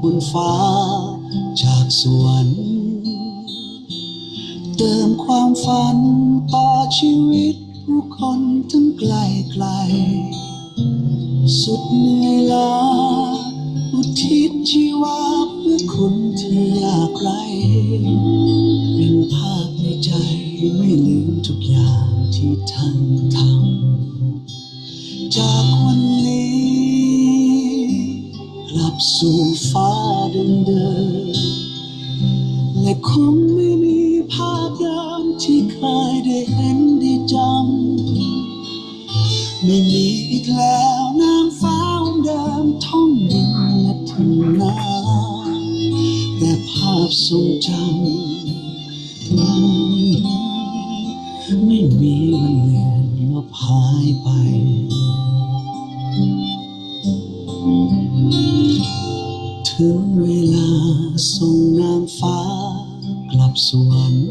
บนฟ้าจากสวรรค์เติมความฝันต่อชีวิตผู้คนทั้งไกลไกล สุดเหนื่อยล้าอุทิศชีวาเพื่อคนที่ยากไร้เป็นภาพในใจไม่ลืมทุกอย่างที่ท่านทำ ลับสู่ฟ้าเดิมๆและคงไม่มีภาพเดิมที่เคยได้เห็นได้จำไม่มีอีกแล้วนางฟ้าองค์เดิมท่องดินและทุ่งนาแต่ภาพทรงจำไม่มีวันเลือนลบหายไป ถึงเวลาส่งนางฟ้ากลับสวรรค์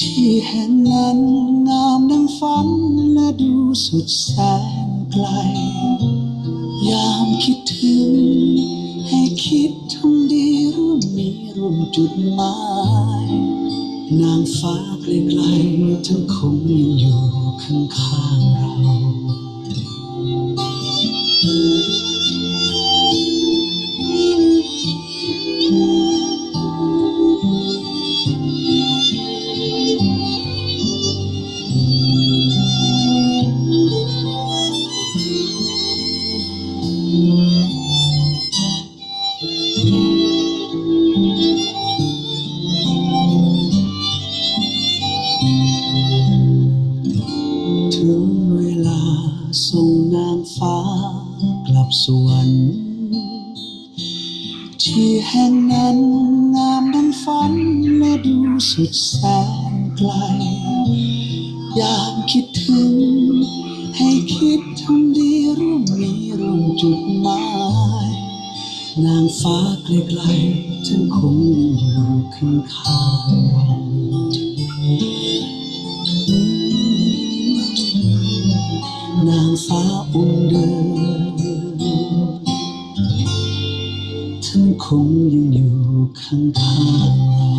ที่แห่งนั้นงามดังฝันและดูสุดแสนไกล ยามคิดถึง ให้คิดทำดีร่วมมีร่วมจุดหมาย นางฟ้าไกลๆทั้งคงยังอยู่ข้างๆเรา ส่งนางฟ้ากลับสวรรค์ที่แห่งนั้นงามดังฝันและดูสุดแสนไกล ยามคิดถึง ให้คิดทำดีร่วมมีร่วมจุดหมาย นางฟ้าไกลๆฉันคงยังอยู่ข้างข้างๆ ฟ้าองค์เดิมท่านคงยังอยู่ข้างข้างเรา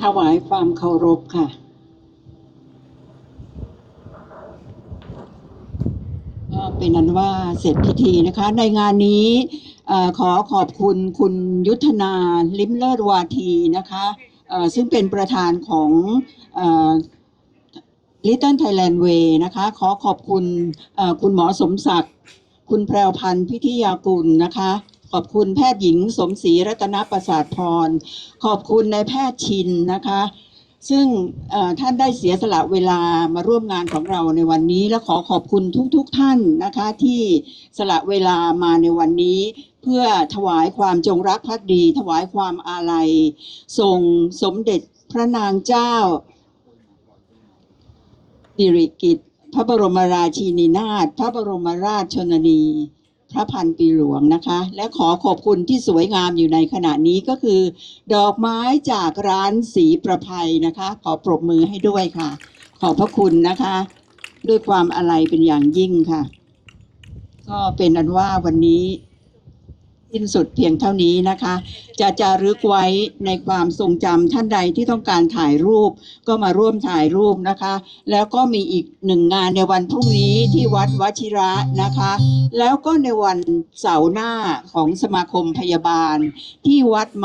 ถวายความเคารพค่ะ เป็นนั้นว่าเสร็จพิธีนะคะ ในงานนี้ขอขอบคุณคุณยุทธนาลิมเลิศวาทีนะคะซึ่งเป็นประธานของลิตเติ้ลไทยแลนด์เวย์นะคะ ขอขอบคุณคุณหมอสมศักดิ์ คุณแพรวพันธ์พิทยากุลนะคะ ขอบคุณแพทย์หญิงสมศรีรัตนประสาทพร ขอบคุณนายแพทย์ชินนะคะ ซึ่งท่านได้เสียสละเวลามาร่วมงานของเราในวันนี้ และขอขอบคุณทุกๆทท่านนะคะที่สละเวลามาในวันนี้ เพื่อถวายความจงรักภักดี ถวายความอาลัยส่งสมเด็จพระนางเจ้าสิริกิติ์พระบรมราชินีนาถพระบรมราชชนนี พระพันปีหลวงนะคะ และขอขอบคุณที่สวยงามอยู่ในขณะนี้ก็คือ ดอกไม้จากร้านสีประภัยนะคะ ขอปรบมือให้ด้วยค่ะ ขอบพระคุณนะคะ ด้วยความอะไรเป็นอย่างยิ่งค่ะ ก็เป็นอันว่าวันนี้ สิ้นสุดเพียงเท่านี้นะคะ จะจารึกไว้ในความทรงจำท่านใดที่ต้องการถ่ายรูป ก็มาร่วมถ่ายรูปนะคะ แล้วก็มีอีกหนึ่งงานในวันพรุ่งนี้ที่วัดวชิระนะคะ แล้วก็ในวันเสาร์หน้าของสมาคมพยาบาลที่วัดมา